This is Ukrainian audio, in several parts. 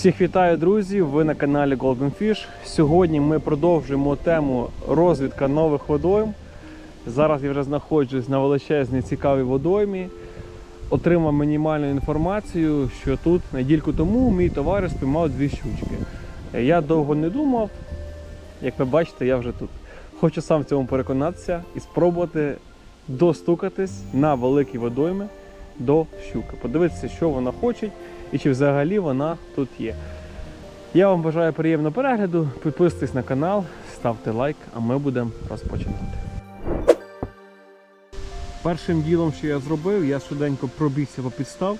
Всіх вітаю, друзі! Ви на каналі Golden Fish. Сьогодні ми продовжуємо тему розвідка нових водойм. Зараз я вже знаходжусь на величезній цікавій водоймі. Отримав мінімальну інформацію, що тут недільку тому мій товариш спіймав дві щучки. Я довго не думав. Як ви бачите, я вже тут. Хочу сам в цьому переконатися і спробувати достукатись на великі водойми до щуки. Подивитися, що вона хоче і чи взагалі вона тут є. Я вам бажаю приємного перегляду. Підписуйтесь на канал, ставте лайк, а ми будемо розпочинати. Першим ділом, що я зробив, я швиденько пробігся по підстав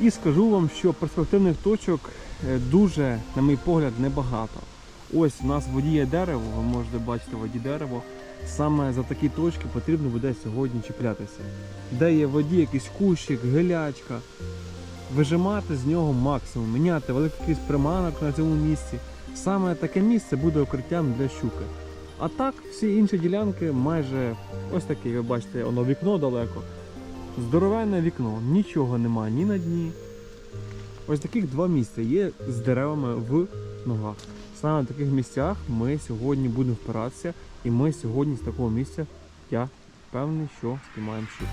і скажу вам, що перспективних точок е, дуже, на мій погляд, небагато. Ось у нас в воді є дерево, ви можете бачити в воді дерево. Саме за такі точки потрібно буде сьогодні чіплятися. Де є в воді якийсь кущик, гилячка, вижимати з нього максимум, міняти велику кількість приманок на цьому місці. Саме таке місце буде укриттям для щуки. А так, всі інші ділянки майже ось таке, ви бачите, воно вікно далеко. Здоровенне вікно, нічого немає ні на дні. Ось таких два місця є з деревами в ногах. Саме в таких місцях ми сьогодні будемо впиратися, і ми сьогодні з такого місця, я впевнений, що спіймаємо щуку.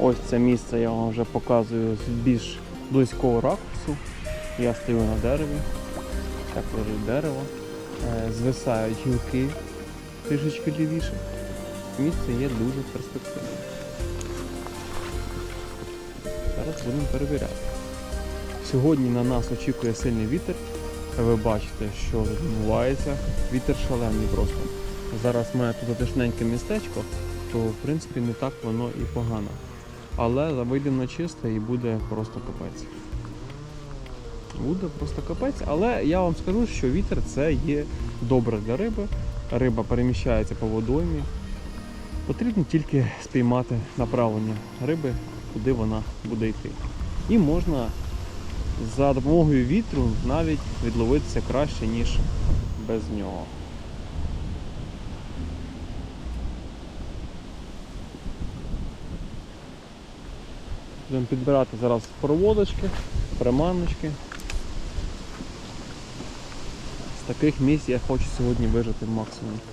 Ось це місце я вам вже показую з більш близького ракурсу. Я стою на дереві, так лежить дерево, Е, звисають гілки трішечки лівіше. Місце є дуже перспективне. Зараз будемо перевіряти. Сьогодні на нас очікує сильний вітер. Ви бачите, що відбувається. Вітер шалений просто. Зараз має тут затишненьке містечко, то в принципі не так воно і погано. Але вийдемо на чисте і буде просто капець. Буде просто капець, але я вам скажу, що вітер це є добре для риби. Риба переміщається по водоймі. Потрібно тільки спіймати направлення риби, куди вона буде йти. І можна за допомогою вітру навіть відловитися краще, ніж без нього. Будемо підбирати зараз проводочки, приманочки. Таких місць я хочу сьогодні вижити максимум.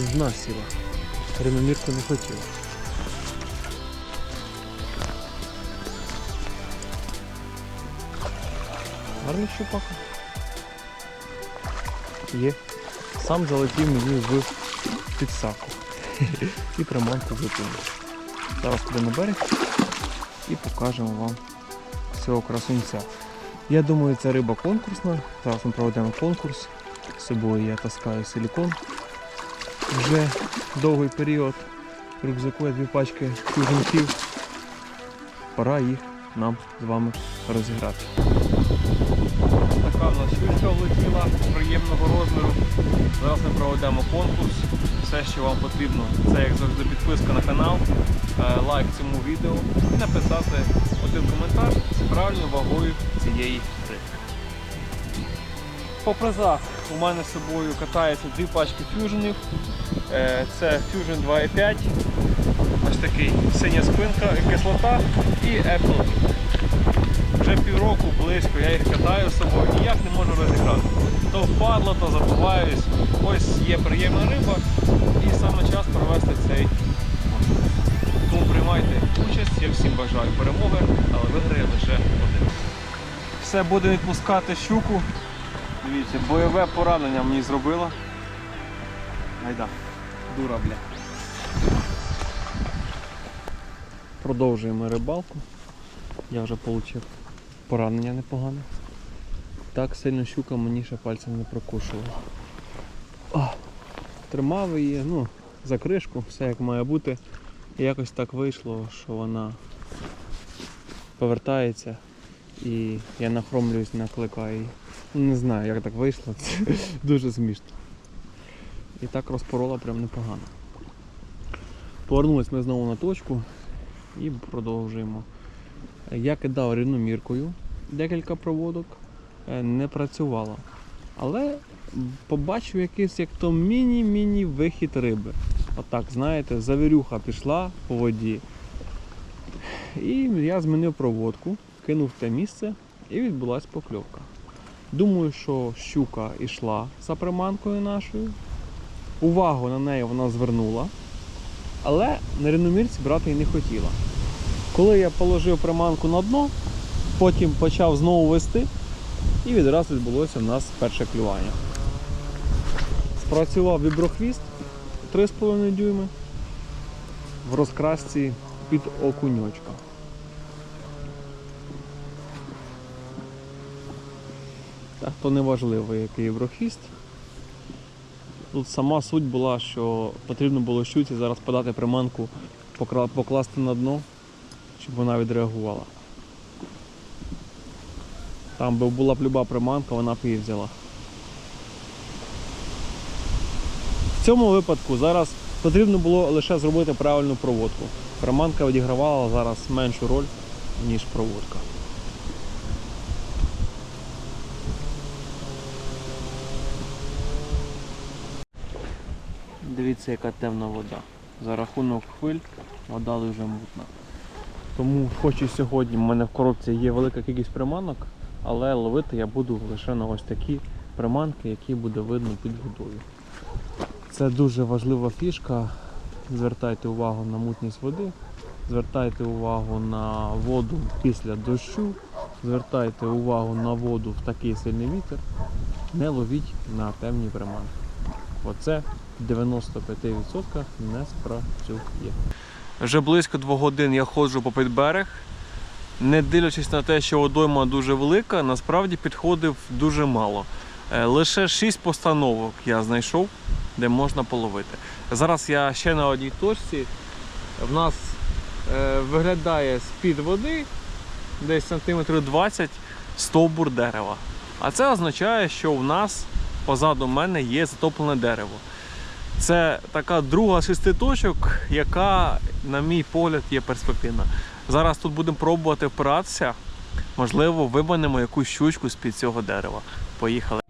Зна сіла. Рівномірку не хотіла. Гарний щупака. Є. Сам залетів мені в підсаку. І приманку зупинив. Зараз підемо на берег і покажемо вам цього красунця. Я думаю, це риба конкурсна. Зараз ми проведемо конкурс. З собою я таскаю силікон. Вже довгий період. В рюкзаку я дві пачки фюженків. Пора їх нам з вами розіграти. Така в нас щучка влетіла приємного розміру. Зараз ми проведемо конкурс. Все, що вам потрібно, це як завжди підписка на канал, е, лайк цьому відео і написати один коментар з правильною вагою цієї рибки. По призах у мене з собою катається дві пачки фюженів. Е, Це Fusion 2.5, ось такий синя спинка, кислота і Apple. Вже півроку близько я їх катаю з собою, ніяк не можу розіграти. То впадло, то забуваюсь. Ось є приємна риба і саме час провести цей. Тому приймайте участь, я всім бажаю перемоги, але виграє лише один. Все, будемо відпускати щуку. Дивіться, бойове поранення мені зробило. Гайда, дура, бля. Продовжуємо рибалку. Я вже отримав поранення непогане. Так сильно щука мені ще пальцем не прокушувала. Тримав її, ну, за кришку, все як має бути. І якось так вийшло, що вона повертається і я нахромлююсь, накликаю. Ну, Не знаю, як так вийшло. Це дуже смішно. І так розпорола прям непогано. Повернулись ми знову на точку і продовжуємо. Я кидав рівноміркою декілька проводок, е, не працювало. Але побачив якийсь як то міні-міні вихід риби. Отак, знаєте, завірюха пішла по воді. І я змінив проводку, кинув те місце і відбулася покльовка. Думаю, що щука йшла за приманкою нашою. Увагу на неї вона звернула, але на рівномірці брати її не хотіла. Коли я положив приманку на дно, потім почав знову вести, і відразу відбулося в нас перше клювання. Спрацював віброхвіст 3,5 дюйми в розкрасці під окуньочка. То не важливо, який єврохвіст. Тут сама суть була, що потрібно було щуці зараз подати приманку, покласти на дно, щоб вона відреагувала. Там би була б люба приманка, вона б її взяла. В цьому випадку зараз потрібно було лише зробити правильну проводку. Приманка відігравала зараз меншу роль, ніж проводка. Дивіться, яка темна вода. За рахунок хвиль вода дуже мутна. Тому хоч і сьогодні в мене в коробці є велика кількість приманок, але ловити я буду лише на ось такі приманки, які буде видно під водою. Це дуже важлива фішка. Звертайте увагу на мутність води, звертайте увагу на воду після дощу, звертайте увагу на воду в такий сильний вітер, не ловіть на темні приманки. Оце 95% не спрацює. Вже близько двох годин я ходжу по підберег. Не дивлячись на те, що водойма дуже велика, насправді підходив дуже мало. Е, Лише 6 постановок я знайшов, де можна половити. Зараз я ще на одній точці. В нас е, виглядає з-під води десь сантиметрів 20 стовбур дерева. А це означає, що в нас позаду мене є затоплене дерево. Це така друга шести точок, яка, на мій погляд, є перспективна. Зараз тут будемо пробувати впиратися. Можливо, виманемо якусь щучку з-під цього дерева. Поїхали.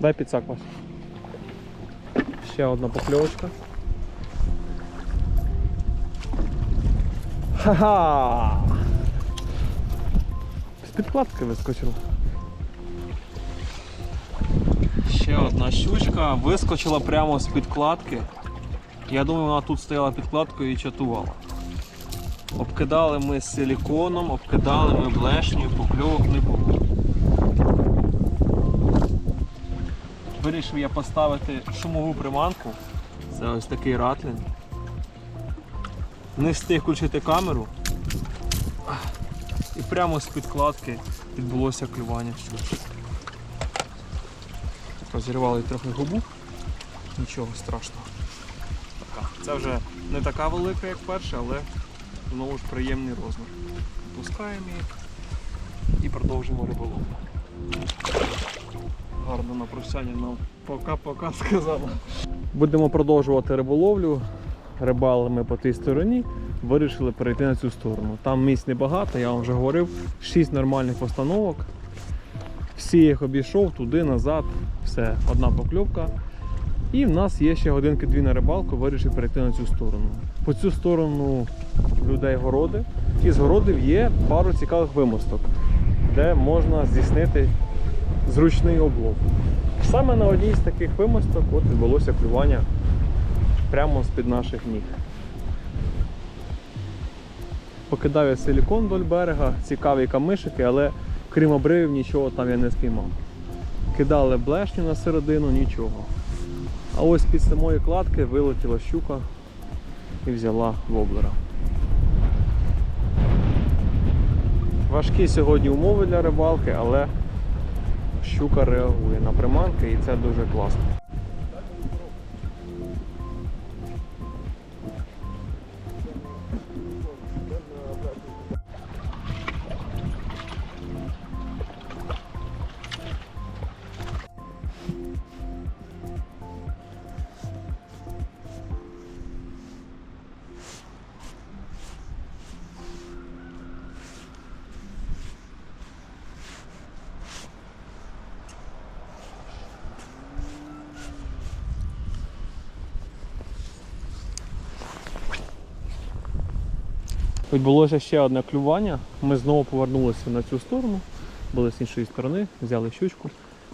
Дай підсак вас. Ще одна покльовочка. Ха-ха! З підкладки вискочила. Ще одна щучка вискочила прямо з підкладки. Я думаю, вона тут стояла підкладкою і чатувала. Обкидали ми силіконом, обкидали ми блешнею, покльовок не було. Вирішив я поставити шумову приманку. Це ось такий ратлін. Не встиг включити камеру. І прямо з підкладки відбулося клювання щучки. Розірвали трохи губу. Нічого страшного. Така. Це вже не така велика, як перша, але знову ж приємний розмір. Пускаємо її і продовжимо риболовлю. Гарно на прощання нам пока-пока сказала. Будемо продовжувати риболовлю. Рибали ми по тій стороні, вирішили перейти на цю сторону. Там місць небагато, я вам вже говорив, 6 нормальних постановок. Всі їх обійшов туди, назад, все, одна покльовка. І в нас є ще годинки-дві на рибалку, вирішив перейти на цю сторону. По цю сторону людей городи. І з городів є пару цікавих вимосток, де можна здійснити зручний облов. Саме на одній з таких вимосток от відбулося клювання прямо з-під наших ніг. Покидаю силікон вдоль берега, цікаві камишики, але крім обривів нічого там я не спіймав. Кидали блешню на середину, нічого. А ось під самої кладки вилетіла щука і взяла воблера. Важкі сьогодні умови для рибалки, але щука реагує на приманки і це дуже класно. Відбулося ще одне клювання. Ми знову повернулися на цю сторону, були з іншої сторони, взяли щучку,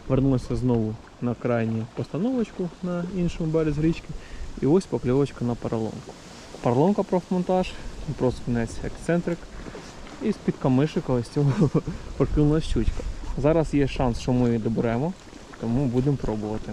вернулися знову на крайню постановочку на іншому березі річки. І ось покльовочка на поролонку. Поролонка профмонтаж, проскінець ексцентрик. І з-під камишика ось цього проклюнула щучка. Зараз є шанс, що ми її доберемо, тому будемо пробувати.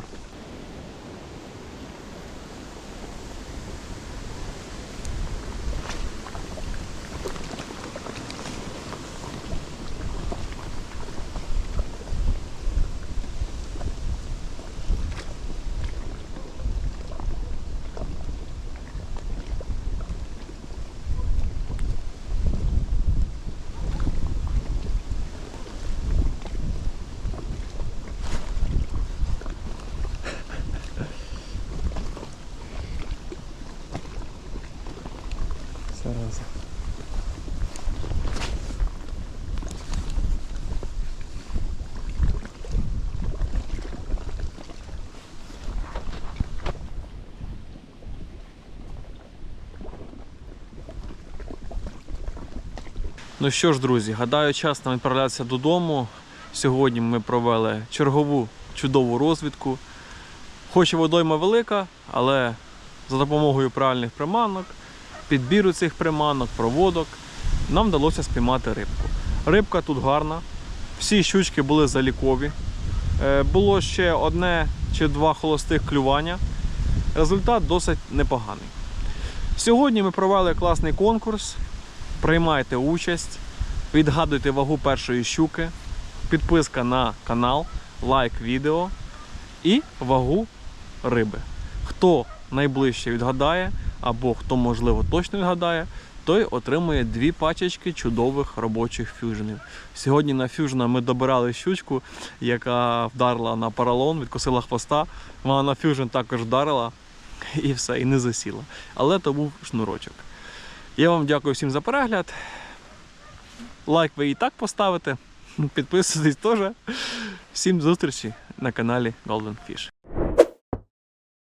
Ну що ж, друзі, гадаю, час нам відправлятися додому. Сьогодні ми провели чергову чудову розвідку. Хоч і водойма велика, але за допомогою правильних приманок, підбіру цих приманок, проводок, нам вдалося спіймати рибку. Рибка тут гарна, всі щучки були залікові. Е, Було ще одне чи два холостих клювання. Результат досить непоганий. Сьогодні ми провели класний конкурс. Приймайте участь, відгадуйте вагу першої щуки, підписка на канал, лайк відео і вагу риби. Хто найближче відгадає, або хто, можливо, точно відгадає, той отримує дві пачечки чудових робочих фюжнів. Сьогодні на фюжна ми добирали щучку, яка вдарила на поролон, відкосила хвоста. Вона на фюжн також вдарила і все, і не засіла. Але то був шнурочок. Я вам дякую всім за перегляд. Лайк ви і так поставите. Підписуйтесь теж. Всім зустрічі на каналі Golden Fish.